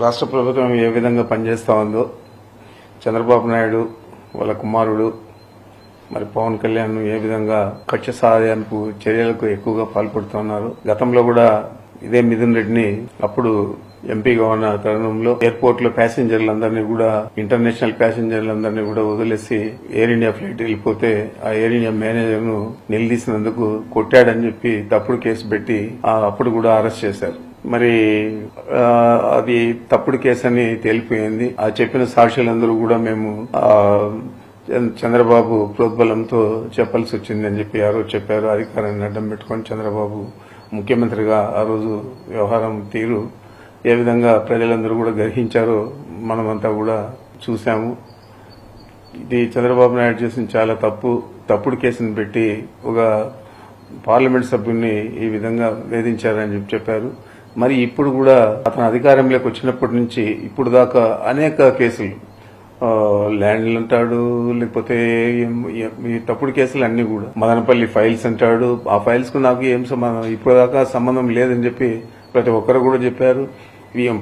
రాష్ట్ర ప్రభుత్వం ఏ విధంగా పనిచేస్తూ ఉందో చంద్రబాబు నాయుడు వాళ్ళ కుమారుడు మరి పవన్ కళ్యాణ్ ఏ విధంగా కక్ష సాధింపు చర్యలకు ఎక్కువగా పాల్పడుతున్నారు గతంలో కూడా ఇదే మిథున్ రెడ్డిని అప్పుడు ఎంపీగా ఉన్న తరుణంలో ఎయిర్పోర్ట్లో ప్యాసింజర్లందరినీ కూడా ఇంటర్నేషనల్ ప్యాసింజర్లందరినీ కూడా వదిలేసి ఎయిర్ ఇండియా ఫ్లైట్ వెళ్ళిపోతే ఆ ఎయిర్ ఇండియా మేనేజర్ను నిలదీసినందుకు కొట్టాడని చెప్పి తప్పుడు కేసు పెట్టి ఆ అప్పుడు కూడా అరెస్ట్ చేశారు. మరి అది తప్పుడు కేసు అని తేలిపోయింది. ఆ చెప్పిన సాక్షులందరూ కూడా మేము చంద్రబాబు ప్రోద్బలంతో చెప్పాల్సి వచ్చింది అని చెప్పి ఆ రోజు చెప్పారు. అధికారాన్ని అడ్డం పెట్టుకొని చంద్రబాబు ముఖ్యమంత్రిగా ఆ రోజు వ్యవహారం తీరు ఏ విధంగా ప్రజలందరూ కూడా గ్రహించారో మనమంతా కూడా చూశాము. ఇది చంద్రబాబు నాయుడు చేసిన చాలా తప్పు. తప్పుడు కేసును పెట్టి ఒక పార్లమెంట్ సభ్యుని ఈ విధంగా వేధించారని చెప్పి చెప్పారు. మరి ఇప్పుడు కూడా అతను అధికారంలోకి వచ్చినప్పటి నుంచి ఇప్పుడు దాకా అనేక కేసులు ల్యాండ్లు అంటాడు లేకపోతే తప్పుడు కేసులు అన్ని కూడా. మదనపల్లి ఫైల్స్ అంటాడు. ఆ ఫైల్స్కు నాకు ఏం సంబంధం ఇప్పుడు దాకా సంబంధం లేదని చెప్పి ప్రతి ఒక్కరు కూడా చెప్పారు.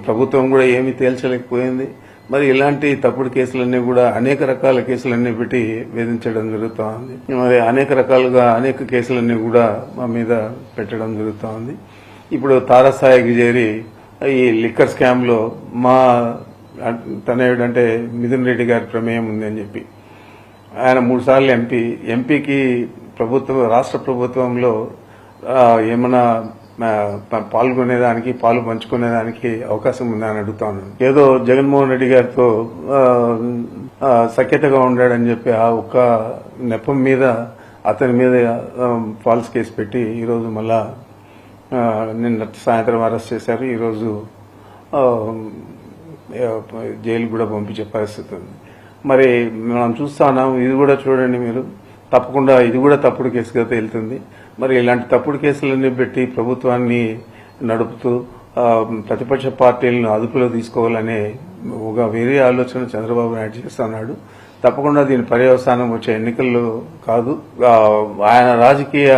ప్రభుత్వం కూడా ఏమీ తేల్చలేకపోయింది. మరి ఇలాంటి తప్పుడు కేసులన్నీ కూడా అనేక రకాల కేసులన్నీ పెట్టి వేధించడం జరుగుతూ ఉంది. మరి అనేక రకాలుగా అనేక కేసులన్నీ కూడా మా మీద పెట్టడం జరుగుతూ ఉంది. ఇప్పుడు తారాస్థాయికి చేరి ఈ లిక్కర్ స్కామ్లో మా తనయుడంటే మిథున్ రెడ్డి గారి ప్రమేయం ఉంది అని చెప్పి. ఆయన మూడు సార్లు ఎంపీ. ఎంపీకి ప్రభుత్వం రాష్ట్ర ప్రభుత్వంలో ఏమైనా పాల్గొనేదానికి పాలు పంచుకునేదానికి అవకాశం ఉందని అడుగుతాను ఏదో జగన్మోహన్ రెడ్డి గారితో సఖ్యతగా ఉండాడని చెప్పి ఆ ఒక్క నెపం మీద అతని మీద ఫాల్స్ కేసు పెట్టి ఈరోజు మళ్ళా నిన్న సాయంత్రం అరెస్ట్ చేశారు. ఈరోజు జైలు కూడా పంపించే పరిస్థితి ఉంది. మరి మనం చూస్తా ఉన్నాం ఇది కూడా చూడండి మీరు. తప్పకుండా ఇది కూడా తప్పుడు కేసుగా తేలుతుంది. మరి ఇలాంటి తప్పుడు కేసులన్నీ పెట్టి ప్రభుత్వాన్ని నడుపుతూ ప్రతిపక్ష పార్టీలను అదుపులో తీసుకోవాలనే ఒక వేరే ఆలోచన చంద్రబాబు నాయుడు చేస్తున్నాడు తప్పకుండా దీని పర్యవసానం వచ్చే ఎన్నికలు కాదు. ఆయన రాజకీయ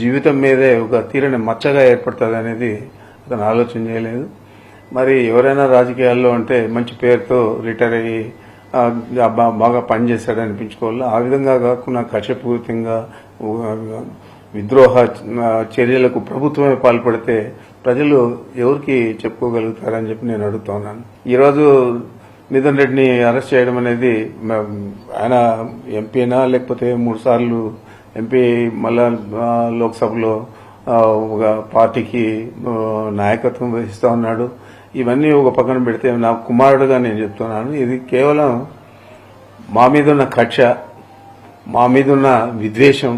జీవితం మీదే ఒక తీరని మచ్చగా ఏర్పడుతుంది అనేది అతను ఆలోచన చేయలేదు. మరి ఎవరైనా రాజకీయాల్లో అంటే మంచి పేరుతో రిటైర్ అయ్యి బాగా పనిచేశాడు అనిపించుకోవాలి. ఆ విధంగా కాకుండా కక్షపూరితంగా విద్రోహ చర్యలకు ప్రభుత్వమే పాల్పడితే ప్రజలు ఎవరికి చెప్పుకోగలుగుతారని చెప్పి నేను అడుగుతున్నాను ఈరోజు నితిన్ రెడ్డిని అరెస్ట్ చేయడం అనేది ఆయన ఎంపీనా లేకపోతే మూడు సార్లు ఎంపీ మళ్ళా లోక్సభలో ఒక పార్టీకి నాయకత్వం వహిస్తూ ఉన్నాడు. ఇవన్నీ ఒక పక్కన పెడితే నా కుమారుడుగా నేను చెప్తున్నాను. ఇది కేవలం మా మీద ఉన్న కక్ష మా మీద ఉన్న విద్వేషం.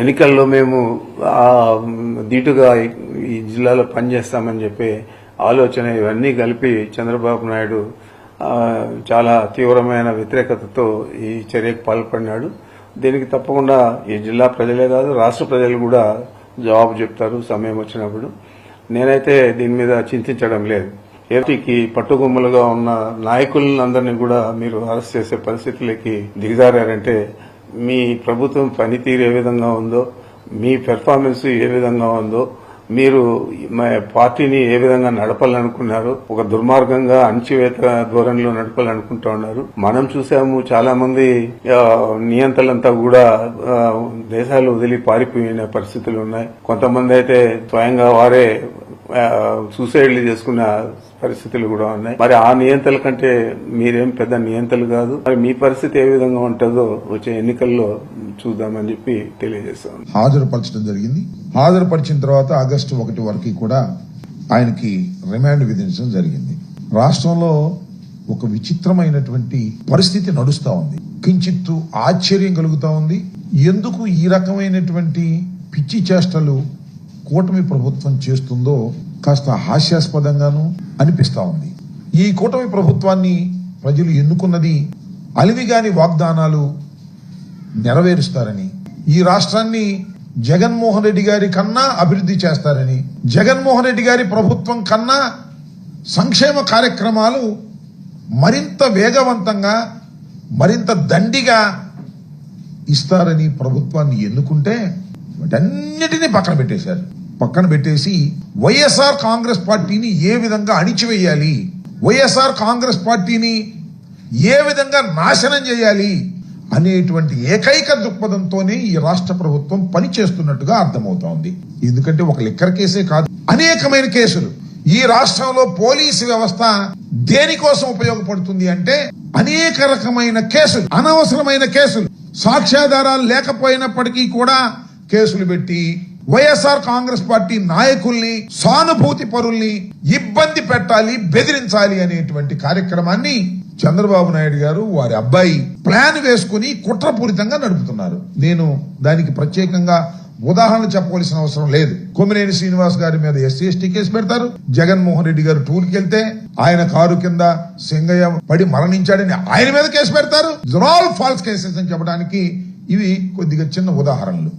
ఎన్నికల్లో మేము దీటుగా ధీటుగా ఈ జిల్లాలో పనిచేస్తామని చెప్పే ఆలోచన ఇవన్నీ కలిపి చంద్రబాబు నాయుడు చాలా తీవ్రమైన వ్యతిరేకతతో ఈ చర్యకు పాల్పడినాడు. దీనికి తప్పకుండా ఈ జిల్లా ప్రజలే కాదు రాష్ట్ర ప్రజలు కూడా జవాబు చెప్తారు సమయం వచ్చినప్పుడు. నేనైతే దీని మీద చింతించడం లేదు. ఏపీకి పట్టుగుమ్మలుగా ఉన్న నాయకులందరినీ కూడా మీరు అరెస్ట్ చేసే పరిస్థితులకి దిగజారంటే మీ ప్రభుత్వం పనితీరు ఏ విధంగా ఉందో మీ పెర్ఫార్మెన్స్ ఏ విధంగా ఉందో మీరు మా పార్టీని ఏ విధంగా నడపాలనుకున్నారు? ఒక దుర్మార్గంగా అణచివేత ధోరణిలో నడపాలనుకుంటా ఉన్నారు. మనం చూసాము చాలా మంది ఆ, నియంతలంతా కూడా దేశాలు వదిలి పారిపోయిన పరిస్థితులు ఉన్నాయి. కొంతమంది అయితే స్వయంగా వారే సూసైడ్లు చేసుకున్న పరిస్థితులు కూడా ఉన్నాయి. మరి ఆ నియంతల కంటే మీరేం పెద్ద నియంతలు కాదు. మరి మీ పరిస్థితి ఏ విధంగా ఉంటుందో వచ్చే ఎన్నికల్లో చూద్దామని చెప్పి తెలియజేస్తాను హాజరుపరచడం జరిగింది. హాజరుపరిచిన తర్వాత ఆగస్టు ఒకటి వరకు కూడా ఆయనకి రిమాండ్ విధించడం జరిగింది. రాష్ట్రంలో ఒక విచిత్రమైనటువంటి పరిస్థితి నడుస్తా ఉంది. కించిత్తు ఆశ్చర్యం కలుగుతా ఉంది. ఎందుకు ఈ రకమైనటువంటి పిచ్చి చేష్టలు కూటమి ప్రభుత్వం చేస్తుందో కాస్త హాస్యాస్పదంగాను అనిపిస్తా ఉంది. ఈ కూటమి ప్రభుత్వాన్ని ప్రజలు ఎన్నుకున్నది అలివిగాని వాగ్దానాలు నెరవేరుస్తారని ఈ రాష్ట్రాన్ని జగన్మోహన్ రెడ్డి గారి కన్నా అభివృద్ధి చేస్తారని జగన్మోహన్ రెడ్డి గారి ప్రభుత్వం కన్నా సంక్షేమ కార్యక్రమాలు మరింత వేగవంతంగా మరింత దండిగా ఇస్తారని ప్రభుత్వాన్ని ఎన్నుకుంటే వాటన్నిటినీ పక్కన పెట్టేశారు. పక్కన పెట్టేసి వైఎస్ఆర్ కాంగ్రెస్ పార్టీని ఏ విధంగా అణిచివేయాలి? వైఎస్ఆర్ కాంగ్రెస్ పార్టీని ఏ విధంగా నాశనం చేయాలి? అనేటువంటి ఏకైక దృక్పథంతోనే ఈ రాష్ట్ర ప్రభుత్వం పనిచేస్తున్నట్టుగా అర్థమవుతోంది. ఎందుకంటే ఒక లిక్కర్ కేసే కాదు అనేకమైన కేసులు. ఈ రాష్ట్రంలో పోలీసు వ్యవస్థ దేనికోసం ఉపయోగపడుతుంది అంటే అనేక రకమైన కేసులు అనవసరమైన కేసులు. సాక్ష్యాధారాలు లేకపోయినప్పటికీ కూడా కేసులు పెట్టి వైఎస్ఆర్ కాంగ్రెస్ పార్టీ నాయకుల్ని సానుభూతి పరుల్ని ఇబ్బంది పెట్టాలి బెదిరించాలి అనేటువంటి కార్యక్రమాన్ని చంద్రబాబు నాయుడు గారు వారి అబ్బాయి ప్లాన్ వేసుకుని కుట్రపూరితంగా నడుపుతున్నారు. నేను దానికి ప్రత్యేకంగా ఉదాహరణ చెప్పవలసిన అవసరం లేదు. కొమ్మినేని శ్రీనివాస్ గారి మీద ఎస్సీ ఎస్టీ కేసు పెడతారు. జగన్మోహన్ రెడ్డి గారు టూర్కి వెళ్తే ఆయన కారు కింద సింగయ్య పడి మరణించాడని ఆయన మీద కేసు పెడతారు. ఆల్ ఫాల్స్ కేసెస్ అని చెప్పడానికి ఇవి కొద్దిగా చిన్న ఉదాహరణలు.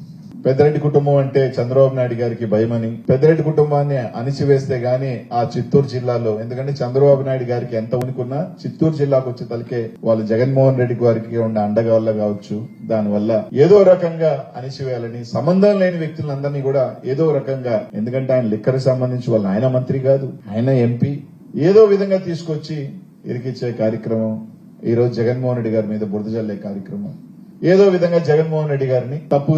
పెద్దరెడ్డి కుటుంబం అంటే చంద్రబాబు నాయుడు గారికి భయమని పెద్దరెడ్డి కుటుంబాన్ని అణిచివేస్తే గాని ఆ చిత్తూరు జిల్లాలో ఎందుకంటే చంద్రబాబు నాయుడు గారికి ఎంత ఉనికున్నా చిత్తూరు జిల్లాకు వచ్చే తలకే వాళ్ళు జగన్మోహన్ రెడ్డి గారికి ఉన్న అండగా వల్ల కావచ్చు. దానివల్ల ఏదో రకంగా అణిచివేయాలని సంబంధం లేని వ్యక్తులందరినీ కూడా ఏదో రకంగా ఎందుకంటే ఆయన లిక్కర్ సంబంధించి వాళ్ళు ఆయన మంత్రి కాదు ఆయన ఎంపీ ఏదో విధంగా తీసుకొచ్చి ఇరికిచ్చే కార్యక్రమం ఈ రోజు జగన్మోహన్ రెడ్డి గారి మీద బురద జల్లే కార్యక్రమం. ఏదో విధంగా జగన్మోహన్ రెడ్డి గారిని తప్పు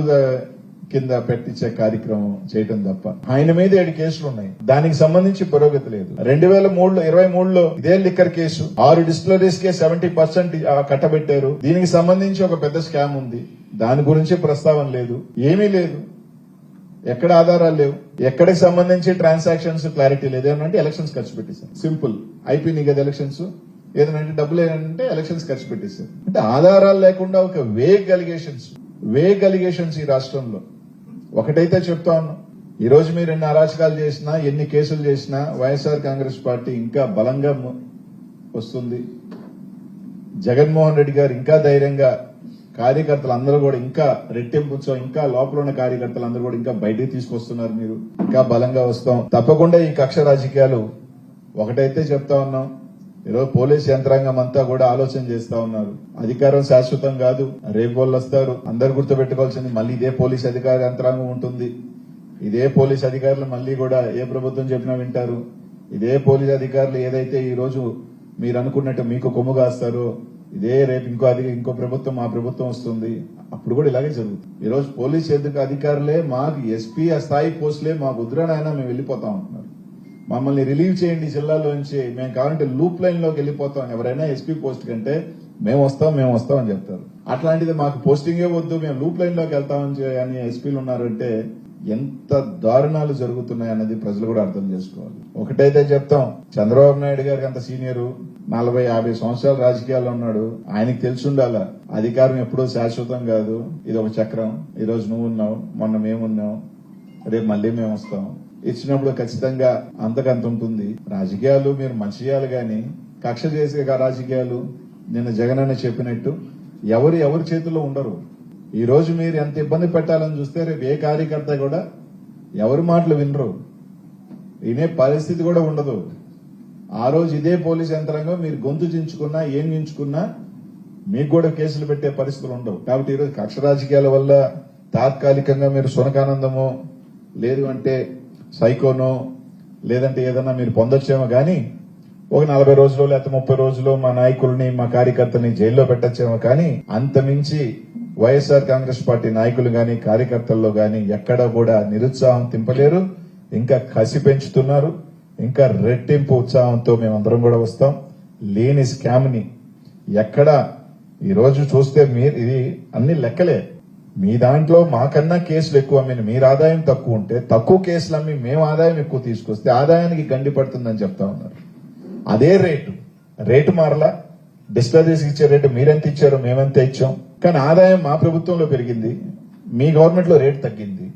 కింద పెట్టించే కార్యక్రమం చేయటం తప్ప. ఆయన మీద ఏడు కేసులు ఉన్నాయి. దానికి సంబంధించి పురోగతి లేదు. రెండు వేల మూడులో ఇరవై మూడులో ఇదే లిక్కర్ కేసు. ఆరు డిస్టిలరీస్ కే సెవెంటీ పర్సెంట్ కట్టబెట్టారు. దీనికి సంబంధించి ఒక పెద్ద స్కామ్ ఉంది. దాని గురించి ప్రస్తావన లేదు. ఏమీ లేదు. ఎక్కడ ఆధారాలు లేవు. ఎక్కడికి సంబంధించి ట్రాన్సాక్షన్స్ క్లారిటీ లేదు. ఏమంటే ఎలక్షన్స్ ఖర్చు పెట్టేశారు. సింపుల్. అయిపోయినాయి కదా ఎలక్షన్స్. ఏదంటే డబ్బులు ఏంటంటే ఎలక్షన్స్ ఖర్చు పెట్టేశారు. అంటే ఆధారాలు లేకుండా ఒక వేగ్ అలిగేషన్స్ వేగ్ అలిగేషన్స్ ఈ రాష్ట్రంలో. ఒకటైతే చెప్తా ఉన్నాం ఈ రోజు మీరు ఎన్ని అరాచకాలు చేసినా ఎన్ని కేసులు చేసినా వైఎస్ఆర్ కాంగ్రెస్ పార్టీ ఇంకా బలంగా వస్తుంది. జగన్మోహన్ రెడ్డి గారు ఇంకా ధైర్యంగా కార్యకర్తలు అందరూ కూడా ఇంకా రెట్టింపు ఉత్సవం ఇంకా లోపల ఉన్న కార్యకర్తలు అందరూ కూడా ఇంకా బయటికి తీసుకొస్తున్నారు మీరు. ఇంకా బలంగా వస్తాం. తప్పకుండా ఈ కక్ష రాజకీయాలు ఒకటైతే చెప్తా ఉన్నాం. ఈరోజు పోలీస్ యంత్రాంగం అంతా కూడా ఆలోచన చేస్తా ఉన్నారు. అధికారం శాశ్వతం కాదు. రేపు వాళ్ళు వస్తారు. అందరు గుర్తుపెట్టుకోవాల్సింది మళ్ళీ ఇదే పోలీస్ అధికార యంత్రాంగం ఉంటుంది. ఇదే పోలీస్ అధికారులు మళ్ళీ కూడా ఏ ప్రభుత్వం చెప్పినా వింటారు. ఇదే పోలీస్ అధికారులు ఏదైతే ఈ రోజు మీరు అనుకున్నట్టు మీకు కొమ్ము కాస్తారో ఇదే రేపు ఇంకో అధిక ఇంకో ప్రభుత్వం మా ప్రభుత్వం వస్తుంది. అప్పుడు కూడా ఇలాగే జరుగుతుంది. ఈరోజు పోలీస్ అధికారులే మాకు ఎస్పీ స్థాయి పోస్టులే మాకు వద్దురానైనా మేము వెళ్ళిపోతాం అంటున్నారు మమ్మల్ని రిలీవ్ చేయండి జిల్లాలో నుంచి. మేము కావాలంటే లూప్ లైన్లోకి వెళ్ళిపోతాం ఎవరైనా ఎస్పీ పోస్ట్ కంటే మేము వస్తాం మేము వస్తాం అని చెప్తారు. అట్లాంటిది మాకు పోస్టింగే వద్దు మేము లూప్ లైన్లోకి వెళ్తామని అని ఎస్పీలు ఉన్నారంటే ఎంత దారుణాలు జరుగుతున్నాయి అన్నది ప్రజలు కూడా అర్థం చేసుకోవాలి. ఒకటైతే చెప్తాం చంద్రబాబు నాయుడు గారికి అంత సీనియరు నలభై యాభై సంవత్సరాలు రాజకీయాల్లో ఉన్నాడు. ఆయనకి తెలిసి అధికారం ఎప్పుడూ శాశ్వతం కాదు ఇది ఒక చక్రం. ఈ రోజు నువ్వు ఉన్నావు మొన్న మేమున్నాం రేపు మళ్ళీ మేము వస్తాం. ఇచ్చినప్పుడు ఖచ్చితంగా అంతకంత ఉంటుంది. రాజకీయాలు మీరు మంచి చేయాలి కానీ కక్ష చేసే రాజకీయాలు నిన్న జగన్ అన్న చెప్పినట్టు ఎవరు ఎవరి చేతుల్లో ఉండరు. ఈ రోజు మీరు ఎంత ఇబ్బంది పెట్టాలని చూస్తే రేపు ఏ కార్యకర్త కూడా ఎవరి మాటలు వినరు. వినే పరిస్థితి కూడా ఉండదు. ఆ రోజు ఇదే పోలీస్ యంత్రాంగం మీరు గొంతు చించుకున్నా ఏం చించుకున్నా మీకు కూడా కేసులు పెట్టే పరిస్థితులు ఉండవు. కాబట్టి ఈరోజు కక్ష రాజకీయాల వల్ల తాత్కాలికంగా మీరు సునకానందమో లేదు అంటే సైకోనో లేదంటే ఏదన్నా మీరు పొందొచ్చేమో కానీ ఒక నలభై రోజులు లేకపోతే ముప్పై రోజులు మా నాయకుల్ని మా కార్యకర్తల్ని జైల్లో పెట్టచ్చేమో కానీ అంతమించి వైఎస్ఆర్ కాంగ్రెస్ పార్టీ నాయకులు గాని కార్యకర్తల్లో గాని ఎక్కడ కూడా నిరుత్సాహం తింపలేరు. ఇంకా కసి పెంచుతున్నారు. ఇంకా రెట్టింపు ఉత్సాహంతో మేమందరం కూడా వస్తాం. లేని స్కామ్ని ఎక్కడ ఈ రోజు చూస్తే మీరు ఇది అన్ని లెక్కలే. మీ దాంట్లో మాకన్నా కేసులు ఎక్కువ అమ్మిన మీరు ఆదాయం తక్కువ ఉంటే తక్కువ కేసులు అమ్మి మేము ఆదాయం ఎక్కువ తీసుకొస్తే ఆదాయానికి గండి పడుతుందని చెప్తా ఉన్నారు. అదే రేటు. రేటు మారలా. డిస్టరీస్ ఇచ్చే రేటు మీరెంత ఇచ్చారో మేమెంత ఇచ్చాం. కానీ ఆదాయం మా ప్రభుత్వంలో పెరిగింది. మీ గవర్నమెంట్లో రేటు తగ్గింది.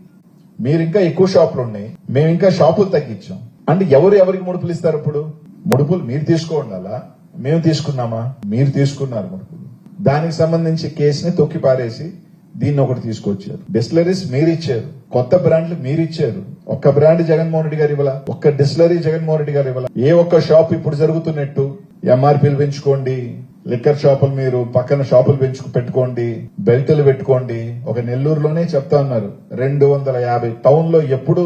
మీరు ఇంకా ఎక్కువ షాపులు ఉన్నాయి. మేము ఇంకా షాపులు తగ్గించాం. అంటే ఎవరు ఎవరికి ముడుపులు ఇస్తారు ఇప్పుడు? ముడుపులు మీరు తీసుకోండాలా? మేము తీసుకున్నామా? మీరు తీసుకున్నారు ముడుపులు. దానికి సంబంధించి కేసుని తొక్కి పారేసి దీన్ని ఒకటి తీసుకొచ్చారు. డిస్లరీస్ మీరు ఇచ్చారు కొత్త బ్రాండ్లు మీరు ఇచ్చారు ఒక్క బ్రాండ్ జగన్మోహన్ రెడ్డి గారు ఇవ్వాల? ఒక్క డిస్లరీ జగన్మోహన్ రెడ్డి గారు ఇవ్వాల? ఏ ఒక్క షాప్ ఇప్పుడు జరుగుతున్నట్టు? ఎంఆర్పీలు పెంచుకోండి. లిక్కర్ షాపులు మీరు పక్కన షాపులు పెంచుకు పెట్టుకోండి. బెల్టులు పెట్టుకోండి. ఒక నెల్లూరులోనే చెప్తా ఉన్నారు. రెండు వందల యాభై టౌన్లో ఎప్పుడు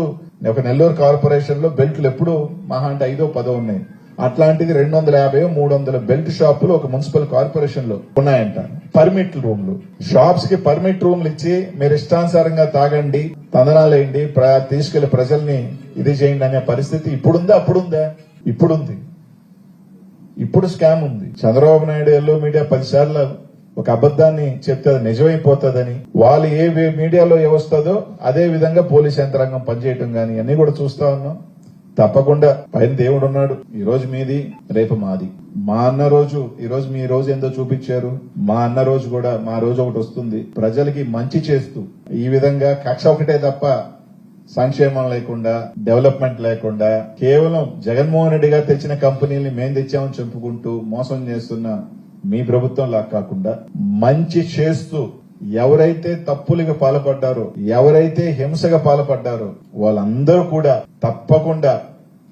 ఒక నెల్లూరు కార్పొరేషన్లో బెల్ట్లు ఎప్పుడు మహా అంటే ఐదో పదో ఉన్నాయి. అట్లాంటిది రెండు వందల యాభై మూడు వందల బెల్ట్ షాపులు ఒక మున్సిపల్ కార్పొరేషన్లో ఉన్నాయంట. పర్మిట్ రూమ్లు. షాప్స్కి పర్మిట్ రూమ్లు ఇచ్చి మీరు ఇష్టానుసారంగా తాగండి తందనాలేయండి ప్ర- తీసుకెళ్ళి ప్రజల్ని ఇది చేయండి అనే పరిస్థితి ఇప్పుడుందా? అప్పుడుందా? ఇప్పుడుంది. ఇప్పుడు స్కామ్ ఉంది. చంద్రబాబు నాయుడు ఎల్లో మీడియా పదిసార్లు ఒక అబద్దాన్ని చెప్తే అది నిజమైపోతుందని వాళ్ళు ఏ మీడియాలో ఏ వస్తుందో అదే విధంగా పోలీస్ యంత్రాంగం పనిచేయటం గాని అన్ని కూడా చూస్తా ఉన్నాం. తప్పకుండా పైన దేవుడు ఉన్నాడు. ఈ రోజు మీది రేపు మాది. మా అన్న రోజు ఈ రోజు మీ రోజు ఎంతో చూపించారు. మా అన్న రోజు కూడా మా రోజు ఒకటి వస్తుంది. ప్రజలకి మంచి చేస్తూ ఈ విధంగా కక్ష ఒకటే తప్ప సంక్షేమం లేకుండా డెవలప్మెంట్ లేకుండా కేవలం జగన్మోహన్ రెడ్డి గారు తెచ్చిన కంపెనీల్ని మేము తెచ్చామని చెప్పుకుంటూ మోసం చేస్తున్న మీ ప్రభుత్వం లా కాకుండా మంచి చేస్తూ ఎవరైతే తప్పులుగా పాల్పడ్డారో ఎవరైతే హింసగా పాల్పడ్డారో వాళ్ళందరూ కూడా తప్పకుండా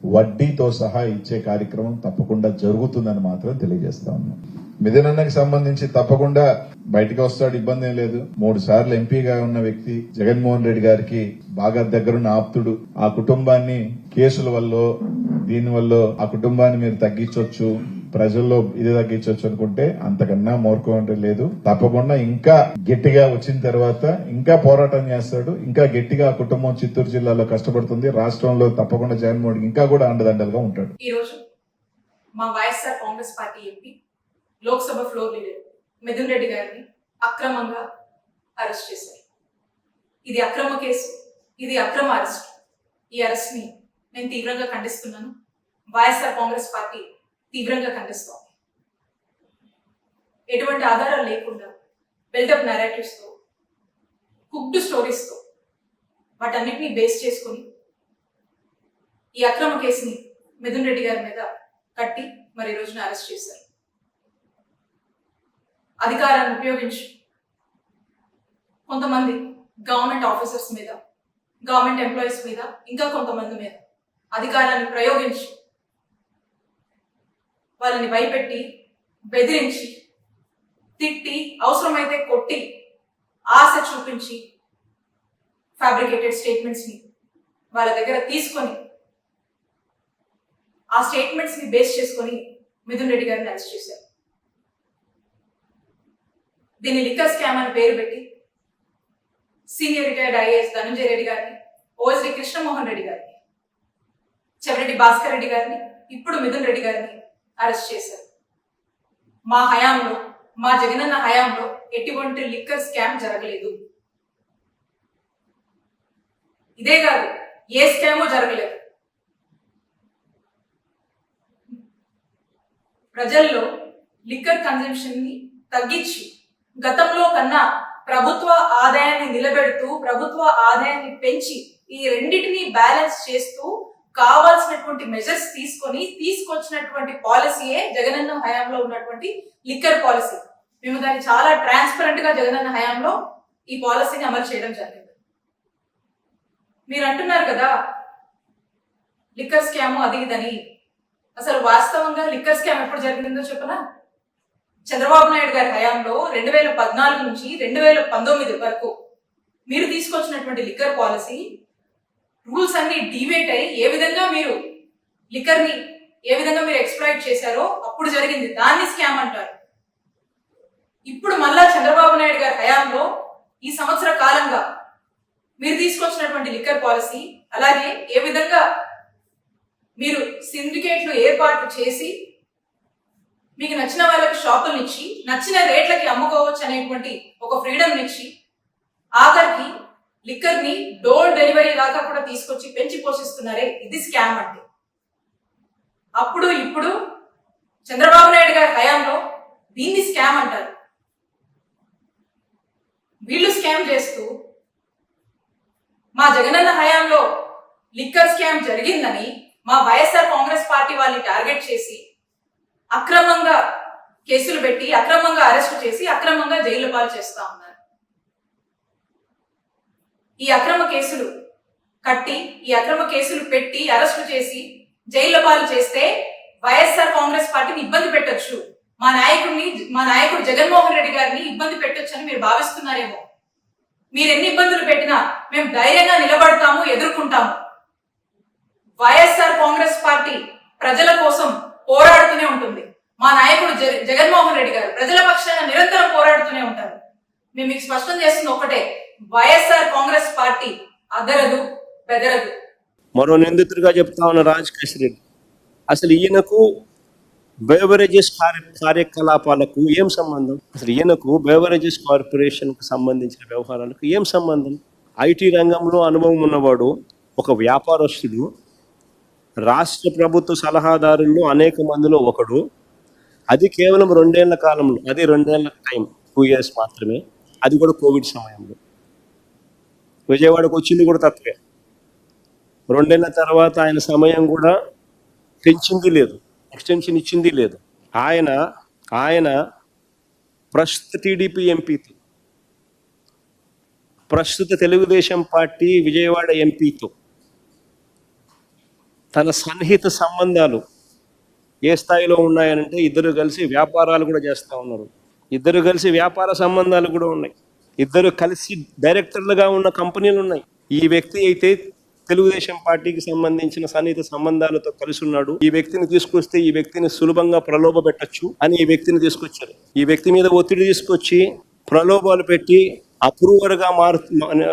వడ్డీతో సహా ఇచ్చే కార్యక్రమం తప్పకుండా జరుగుతుందని మాత్రం తెలియజేస్తా ఉన్నాం. మిథునన్నకి సంబంధించి తప్పకుండా బయటకు వస్తాడు ఇబ్బంది ఏం లేదు. మూడు సార్లు ఎంపీగా ఉన్న వ్యక్తి జగన్మోహన్ రెడ్డి గారికి బాగా దగ్గరున్న ఆప్తుడు. ఆ కుటుంబాన్ని కేసుల వల్ల దీని వల్ల ఆ కుటుంబాన్ని మీరు తగ్గించవచ్చు ప్రజల్లో ఇది తగ్గించవచ్చు అనుకుంటే అంతకన్నా మూర్ఖం లేదు. తప్పకుండా ఇంకా గట్టిగా వచ్చిన తర్వాత ఇంకా పోరాటం చేస్తాడు. ఇంకా గట్టిగా కుటుంబం చిత్తూరు జిల్లాలో కష్టపడుతుంది. రాష్ట్రంలో తప్పకుండా జగన్మోహన్ రెడ్డి ఇంకా కూడా అండదండలుగా ఉంటాడు. ఈరోజు మా Y S R Congress party MP Lok Sabha floor leader Mithun Reddy గారిని అక్రమంగా అరెస్ట్ చేశారు. ఇది అక్రమ కేసు. ఇది అక్రమ అరెస్ట్ ఈ అరెస్ట్ని నేను తీవ్రంగా ఖండిస్తున్నాను. వైఎస్ఆర్ కాంగ్రెస్ పార్టీ తీవ్రంగా ఖండిస్తాం. ఎటువంటి ఆధారాలు లేకుండా బిల్డప్ నెరేటివ్స్తో కుక్డ్ స్టోరీస్తో వాటన్నిటిని బేస్ చేసుకొని ఈ అక్రమ కేసుని మిథున్ రెడ్డి గారి మీద కట్టి మరి ఈ రోజున అరెస్ట్ చేశారు. అధికారాన్ని ఉపయోగించి కొంతమంది గవర్నమెంట్ ఆఫీసర్స్ మీద గవర్నమెంట్ ఎంప్లాయీస్ మీద ఇంకా కొంతమంది మీద అధికారాన్ని ప్రయోగించి వాళ్ళని భయపెట్టి బెదిరించి తిట్టి అవసరమైతే కొట్టి ఆశ చూపించి ఫ్యాబ్రికేటెడ్ స్టేట్మెంట్స్ని వాళ్ళ దగ్గర తీసుకొని ఆ స్టేట్మెంట్స్ని బేస్ చేసుకొని మిథున్ రెడ్డి గారిని అరెస్ట్ చేశారు. దీన్ని లిక్కర్ స్కామ్ అని పేరు పెట్టి senior retired IAS Dhananjaya Reddy గారిని ఓఎస్డి కృష్ణమోహన్ రెడ్డి గారిని చెవిరెడ్డి భాస్కర్ రెడ్డి గారిని ఇప్పుడు మిథున్ రెడ్డి గారిని అరెస్ట్ చేశారు. మా హయాంలో మా జగనన్న హయాంలో ఎటువంటి లిక్కర్ స్కామ్ జరగలేదు. ఇదే కాదు ఏ స్కామో జరగలేదు. ప్రజల్లో లిక్కర్ కన్జంప్షన్ని తగ్గించి గతంలో కన్నా ప్రభుత్వ ఆదాయాన్ని నిలబెడుతూ ప్రభుత్వ ఆదాయాన్ని పెంచి ఈ రెండింటిని బ్యాలెన్స్ చేస్తూ కావాల్సినటువంటి మెజర్స్ తీసుకొని తీసుకొచ్చినటువంటి పాలసీయే జగనన్న హయాంలో ఉన్నటువంటి లిక్కర్ పాలసీ మేము దాన్ని చాలా ట్రాన్స్పరెంట్గా జగనన్న హయాంలో ఈ పాలసీని అమలు చేయడం జరిగింది. మీరు అంటున్నారు కదా లిక్కర్ స్కామ్ అది ఇదని. అసలు వాస్తవంగా లిక్కర్ స్కామ్ ఎప్పుడు జరిగిందో చెప్పనా? చంద్రబాబు నాయుడు గారి హయాంలో రెండు వేల పద్నాలుగు నుంచి రెండు వేల పంతొమ్మిది వరకు మీరు తీసుకొచ్చినటువంటి లిక్కర్ పాలసీ రూల్స్ అన్ని డివేట్ అయ్యి ఏ విధంగా మీరు లిక్కర్ని ఏ విధంగా మీరు ఎక్స్ప్లాయిట్ చేశారో అప్పుడు జరిగింది. దాన్ని స్కామ్ అంటారు. ఇప్పుడు మళ్ళా చంద్రబాబు నాయుడు గారి హయాంలో ఈ సంవత్సర కాలంగా మీరు తీసుకొచ్చినటువంటి లిక్కర్ పాలసీ అలాగే ఏ విధంగా మీరు సిండికేట్లు ఏర్పాటు చేసి మీకు నచ్చిన వాళ్ళకి షాపులను ఇచ్చి నచ్చిన రేట్లకి అమ్ముకోవచ్చు అనేటువంటి ఒక ఫ్రీడమ్ ఇచ్చి ఆఖరికి లిక్కర్ని డోర్ డెలివరీ దాకా కూడా తీసుకొచ్చి పెంచి పోషిస్తున్నారే ఇది స్కామ్ అంటే. అప్పుడు ఇప్పుడు చంద్రబాబు నాయుడు గారి హయాంలో దీన్ని స్కామ్ అంటారు. వీళ్ళు స్కామ్ చేస్తూ మా జగనన్న హయాంలో లిక్కర్ స్కామ్ జరిగిందని మా వైఎస్ఆర్ కాంగ్రెస్ పార్టీ వాళ్ళని టార్గెట్ చేసి అక్రమంగా కేసులు పెట్టి అక్రమంగా అరెస్టు చేసి అక్రమంగా జైలు పాలు చేస్తా ఉన్నారు. ఈ అక్రమ కేసులు కట్టి ఈ అక్రమ కేసులు పెట్టి అరెస్టు చేసి జైలు పాలు చేస్తే వైఎస్ఆర్ కాంగ్రెస్ పార్టీని ఇబ్బంది పెట్టొచ్చు. మా నాయకుడిని మా నాయకుడు జగన్మోహన్ రెడ్డి గారిని ఇబ్బంది పెట్టొచ్చు అని మీరు భావిస్తున్నారేమో. మీరు ఎన్ని ఇబ్బందులు పెట్టినా మేము ధైర్యంగా నిలబడతాము ఎదుర్కొంటాము. వైఎస్ఆర్ కాంగ్రెస్ పార్టీ ప్రజల కోసం పోరాడుతూనే ఉంటుంది. మా నాయకుడు జగ- జగన్మోహన్ రెడ్డి గారు ప్రజల పక్షాన నిరంతరం పోరాడుతూనే ఉంటారు. మేము మీకు స్పష్టం చేస్తుంది ఒకటే వైఎస్ఆర్ కాంగ్రెస్ పార్టీ అదరదు బెదరదు. మరో నిందితుడిగా చెప్తా ఉన్న రాజకేష్ రెడ్డి అసలు ఈయనకు బేవరేజెస్ కార్య కార్యకలాపాలకు ఏం సంబంధం? అసలు ఈయనకు బేవరేజెస్ కార్పొరేషన్కు సంబంధించిన వ్యవహారాలకు ఏం సంబంధం? ఐటీ రంగంలో అనుభవం ఉన్నవాడు ఒక వ్యాపారస్తుడు రాష్ట్ర ప్రభుత్వ సలహాదారుల్లో అనేక మందిలో ఒకడు. అది కేవలం రెండేళ్ళ కాలంలో అది రెండేళ్ళ టైం టూ ఇయర్స్ మాత్రమే. అది కూడా కోవిడ్ సమయంలో. విజయవాడకు వచ్చింది కూడా తత్వే రెండేళ్ళ తర్వాత ఆయన సమయం కూడా పెంచింది లేదు. ఎక్స్టెన్షన్ ఇచ్చింది లేదు. ఆయన ఆయన ప్రస్తుత టీడీపీ ఎంపీతో ప్రస్తుత తెలుగుదేశం పార్టీ విజయవాడ ఎంపీతో తన సన్నిహిత సంబంధాలు ఏ స్థాయిలో ఉన్నాయనంటే ఇద్దరు కలిసి వ్యాపారాలు కూడా చేస్తూ ఉన్నారు. ఇద్దరు కలిసి వ్యాపార సంబంధాలు కూడా ఉన్నాయి. ఇద్దరు కలిసి డైరెక్టర్లుగా ఉన్న కంపెనీలు ఉన్నాయి. ఈ వ్యక్తి అయితే తెలుగుదేశం పార్టీకి సంబంధించిన సన్నిహిత సంబంధాలతో కలిసి ఉన్నాడు. ఈ వ్యక్తిని తీసుకొస్తే ఈ వ్యక్తిని సులభంగా ప్రలోభ పెట్టచ్చు అని ఈ వ్యక్తిని తీసుకొచ్చారు. ఈ వ్యక్తి మీద ఒత్తిడి తీసుకొచ్చి ప్రలోభాలు పెట్టి అప్రూవర్గా మారు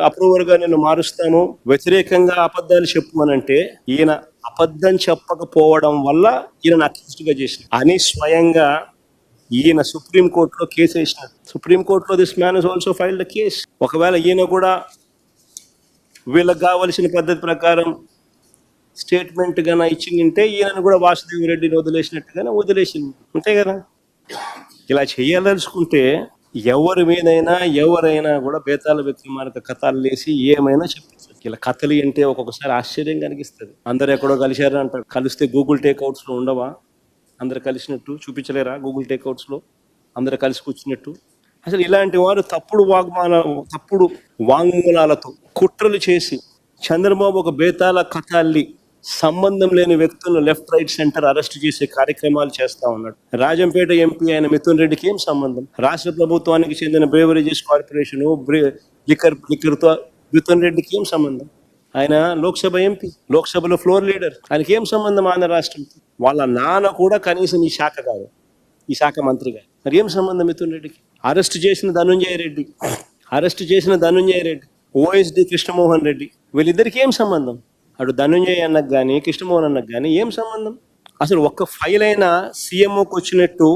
అప్రూవర్గా నేను మారుస్తాను వ్యతిరేకంగా అబద్ధాలు చెప్పు అని అంటే ఈయన అబద్ధం చెప్పకపోవడం వల్ల ఈయన అక్యూజ్డ్ చేసిన అని స్వయంగా ఈయన సుప్రీం కోర్టులో కేసు వేసిన సుప్రీం కోర్టులో this man is also filed case ఒకవేళ ఈయన కూడా వీళ్ళకి కావలసిన పద్ధతి ప్రకారం స్టేట్మెంట్ గాన ఇచ్చిందంటే ఈయనను కూడా వాసుదేవి రెడ్డిని వదిలేసినట్టుగానే వదిలేసింది. అంతే కదా? ఇలా చేయదలుచుకుంటే ఎవరి మీదైనా ఎవరైనా కూడా బేతాల విక్రమార్క కథలు లేసి ఏమైనా చెప్పచ్చు. ఇలా కథలు అంటే ఒక్కొక్కసారి ఆశ్చర్యం కలిగిస్తుంది. అందరు ఎక్కడో కలిశారు అంటారు. కలిస్తే గూగుల్ టేక్అవుట్స్లో ఉండవా? అందరు కలిసినట్టు చూపించలేరా గూగుల్ టేక్అవుట్స్లో అందరు కలిసి కూర్చున్నట్టు? అసలు ఇలాంటి వారు తప్పుడు వాగ్మాన తప్పుడు వాంగ్మూలాలతో కుట్రలు చేసి చంద్రబాబు ఒక బేతాల కథల్ని సంబంధం లేని వ్యక్తులను లెఫ్ట్ రైట్ సెంటర్ అరెస్ట్ చేసే కార్యక్రమాలు చేస్తా ఉన్నాడు. రాజంపేట ఎంపీ అయిన మిథున్ రెడ్డికి ఏం సంబంధం? రాష్ట్ర ప్రభుత్వానికి చెందిన బ్రేవరేజెస్ కార్పొరేషన్ లిక్కర్ లిక్కర్తో మిథున్ రెడ్డికి ఏం సంబంధం? ఆయన లోక్సభ ఎంపీ లోక్సభలో ఫ్లోర్ లీడర్. ఆయనకి ఏం సంబంధం ఆంధ్ర రాష్ట్రంతో వాళ్ళ నాన్న కూడా కనీసం ఈ శాఖ గారు ఈ శాఖ మంత్రి గారు. మరి ఏం సంబంధం మిథున్ రెడ్డికి? అరెస్ట్ చేసిన ధనుంజయ రెడ్డి. అరెస్ట్ చేసిన ధనుంజయ రెడ్డి. ఓఎస్డి కృష్ణమోహన్ రెడ్డి. వీళ్ళిద్దరికి ఏం సంబంధం? అటు ధనుంజయ అన్నకు కానీ కృష్ణమోహన్ అన్నకు కానీ ఏం సంబంధం? అసలు ఒక్క ఫైల్ అయినా సీఎంఓకి వచ్చినట్టు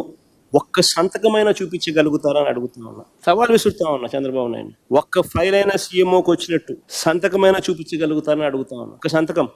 ఒక్క సంతకమైనా చూపించగలుగుతారా అని అడుగుతా ఉన్నా సవాల్ విసురుతా ఉన్నా చంద్రబాబు నాయుడు. ఒక్క ఫైల్ అయినా సీఎంఓకి వచ్చినట్టు సంతకమైనా చూపించగలుగుతారని అడుగుతా ఉన్నా. ఒక సంతకం.